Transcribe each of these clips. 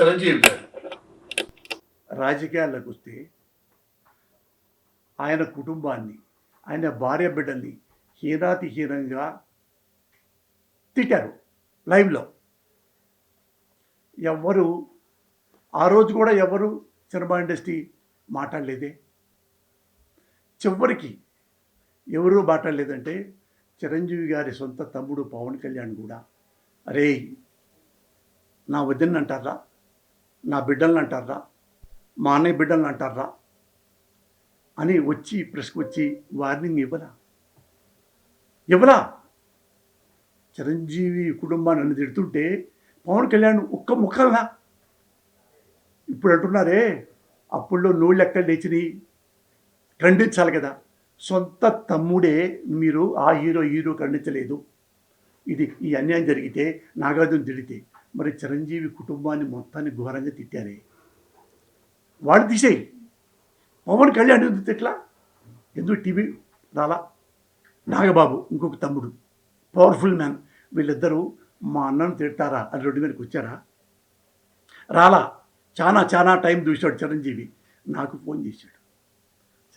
చిరంజీవి గారు. రాజకీయాల్లోకి వస్తే ఆయన కుటుంబాన్ని ఆయన భార్య బిడ్డల్ని హీనాతిహీనంగా తిట్టారు లైవ్లో. ఎవ్వరు ఆ రోజు కూడా ఎవరు సినిమా ఇండస్ట్రీ మాట్లాడలేదే. చివరికి ఎవరు మాట్లాడలేదంటే చిరంజీవి గారి సొంత తమ్ముడు పవన్ కళ్యాణ్ కూడా. అరే నా వదిన అంటారా? నా బిడ్డల్ని అంటారా? మా అన్నయ్య బిడ్డలను అంటారా? అని వచ్చి ప్రెస్కి వచ్చి వార్నింగ్ ఇవ్వరా? ఇవ్వరా? చిరంజీవి కుటుంబాన్ని నన్ను తిడుతుంటే పవన్ కళ్యాణ్ ఒక్క ముఖంలా ఇప్పుడు అంటున్నారే అప్పుల్లో నోళ్ళు ఎక్కడ లేచినాయి ఖండించాలి కదా. సొంత తమ్ముడే మీరు ఆ హీరో హీరో ఖండించలేదు. ఇది ఈ అన్యాయం జరిగితే నాగార్జున తిడితే మరి చిరంజీవి కుటుంబాన్ని మొత్తాన్ని ఘోరంగా తిట్టారే. వాడు తీసేయి. పవన్ కళ్యాణ్ ఎందుకు తిట్లా ఎందుకు టీవీ రాలా? నాగబాబు ఇంకొక తమ్ముడు పవర్ఫుల్ మ్యాన్ వీళ్ళిద్దరూ మా అన్నను తిడతారా? అని రెండు మీదకి వచ్చారా? రాలా. చాలా చాలా టైం చూశాడు చిరంజీవి. నాకు ఫోన్ చేశాడు.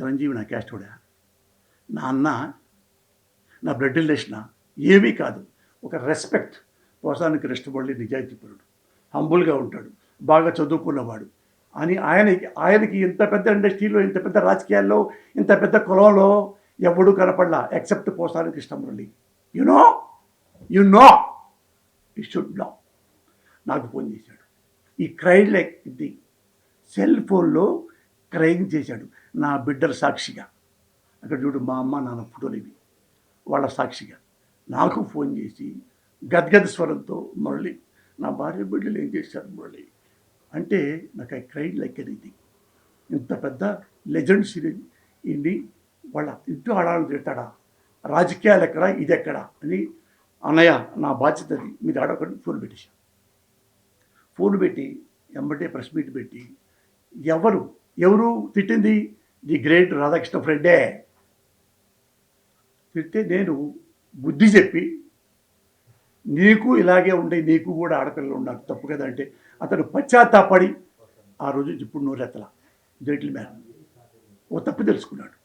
చిరంజీవి నా క్యాస్టోడా నా అన్న నా బ్లడ్ రిలేషన్ ఏమీ కాదు. ఒక రెస్పెక్ట్ పోసానికి రెస్టబడి నిజాయితీపరుడు హంబుల్గా ఉంటాడు. బాగా చదువుకున్నవాడు అని ఆయనకి ఆయనకి ఇంత పెద్ద ఇండస్ట్రీలో ఇంత పెద్ద రాజకీయాల్లో ఇంత పెద్ద కులంలో ఎవడూ కనపడలా except పోసానికి Krishnamurali you know you know you should know నాకు ఫోన్ చేశాడు. ఈ క్రైడ్ లైక్ ఇది. సెల్ ఫోన్లో క్రైమ్ చేశాడు. నా బిడ్డల సాక్షిగా. అక్కడ చూడు మా అమ్మ నాన్న ఫోటోలు ఇవి. వాళ్ళ సాక్షిగా. నాకు ఫోన్ చేసి గద్గద స్వరంతో మురళి నా భార్య బిడ్డలు ఏం చేశారు మురళి అంటే నాకు ఆ క్రైడ్ లైక్ అనేది ఇంత పెద్ద లెజెండ్ సిరీస్ ఇన్ని వాళ్ళ ఇంటూ ఆడాలని తిడతాడా రాజకీయాలు ఎక్కడ? ఇది ఎక్కడ? అని అన్నయ్య నా బాధ్యత అది మీరు ఆడకండి ఫోన్ పెట్టేశాను ఫోన్ పెట్టి ఎంబటే ప్రెస్ మీట్ పెట్టి ఎవరు? ఎవరు తిట్టింది? ది గ్రేట్ రాధాకృష్ణ ఫ్రెండే. తిట్టే నేను బుద్ధి చెప్పి నీకు ఇలాగే ఉండే నీకు కూడా ఆడపిల్లలు ఉన్నారు తప్పు కదా అంటే అతను పశ్చాత్తాపడి ఆ రోజు ఇప్పుడు నోరెత్తల. జెంటిల్ మ్యాన్ ఓ తప్పు తెలుసుకున్నాడు.